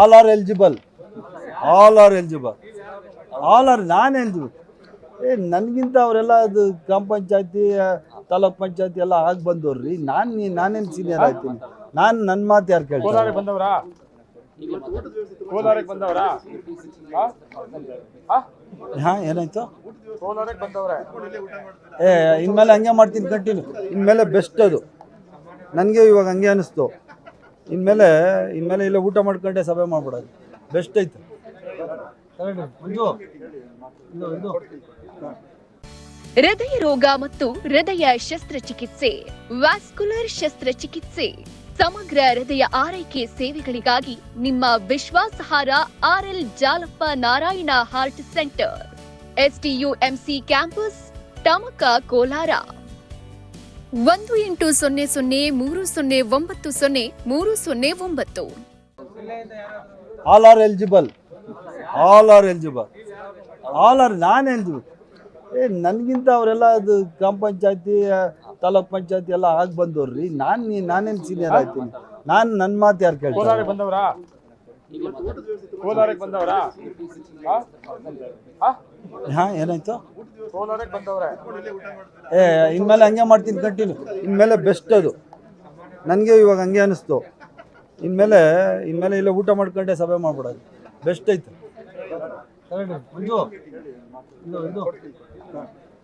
All are eligible all are eligible all are ನಾನು eligible ಏ ನನಗಿಂತ ಅವರೆಲ್ಲ ಅದು ಗ್ರಾಮ ಪಂಚಾಯತಿ ತಾಲೂಕ್ ಪಂಚಾಯತಿ ಎಲ್ಲ ಆಗಿ ಬಂದವ್ರಿ ನಾನು ನಾನೇನು ಸೀನಿಯರ್ ಆಯ್ತೀನಿ? ನಾನು ನನ್ನ ಮಾತು ಯಾರು ಕೇಳ್ತಾರೆ? ಕೋಲಾರಕ್ಕೆ ಬಂದವರಾ? ಕೋಲಾರಕ್ಕೆ ಬಂದವರಾ? ಹಾ? ಹಾ? ಏನಾಯ್ತು? ಕೋಲಾರಕ್ಕೆ ಬಂದವ್ರೆ. ಏ ಇನ್ಮೇಲೆ ಹಂಗೆ ಮಾಡ್ತೀನಿ ಕಂಟಿನ್ಯೂ ಇನ್ಮೇಲೆ ಬೆಸ್ಟ್ ಅದು. ನನಗೆ ಇವಾಗ ಹಂಗೆ ಅನಿಸ್ತು. ಇನ್ಮೇಲೆ ಇನ್ಮೇಲೆ ಇಲ್ಲ ಊಟ ಮಾಡ್ಕೊಂಡೆ ಸಭೆ ಮಾಡ್ಬಿಡೋದು. ಬೆಸ್ಟ್ ಐತೆ ಹೃದಯ ರೋಗ ಮತ್ತು ಹೃದಯ ಶಸ್ತ್ರಚಿಕಿತ್ಸೆ ವ್ಯಾಸ್ಕುಲರ್ ಶಸ್ತ್ರಚಿಕಿತ್ಸೆ ಸಮಗ್ರ ಹೃದಯ ಆರೈಕೆ ಸೇವೆಗಳಿಗಾಗಿ ನಿಮ್ಮ ವಿಶ್ವಾಸಹಾರ R L Jalappa Narayana heart centre STUMC campus Tamaka Kolar. ಒಂದು ಎಂಟು ಸೊನ್ನೆ ಸೊನ್ನೆ ಮೂರು ಸೊನ್ನೆ ಒಂಬತ್ತು ಸೊನ್ನೆ ಮೂರು ಸೊನ್ನೆ ಒಂಬತ್ತು. All are eligible all are eligible all are ನಾನು ಎಲಿಜಿಬಲ್ ಏ ನನಗಿಂತ ಅವರೆಲ್ಲ ಅದು ಗ್ರಾಮ ಪಂಚಾಯತಿ ತಾಲೂಕ್ ಪಂಚಾಯತಿ ಎಲ್ಲ ಆಗಿ ಬಂದವ್ರಿ ನಾನು ನಾನೇನು ಸೀನಿಯರ್ ಆಯ್ತೀನಿ? ನಾನು ನನ್ನ ಮಾತು ಯಾರು ಕೇಳ್ತಾರೆ? ಹಾಂ ಏನಾಯ್ತು? ಕೋಲಾರಕ್ಕೆ ಬಂದವ್ರೆ. ಏ ಇನ್ಮೇಲೆ ಹಂಗೆ ಮಾಡ್ತೀನಿ ಕಂಟಿನ್ಯೂ. ಇನ್ಮೇಲೆ ಬೆಸ್ಟ್ ಅದು. ನನಗೆ ಇವಾಗ ಹಂಗೆ ಅನಿಸ್ತು. ಇನ್ಮೇಲೆ ಇನ್ಮೇಲೆ ಇಲ್ಲ ಊಟ ಮಾಡ್ಕೊಂಡೆ ಸಭೆ ಮಾಡ್ಬಿಡೋದು. ಬೆಸ್ಟ್ ಐತೆ. ಮಂಜು ಇದು ಇದು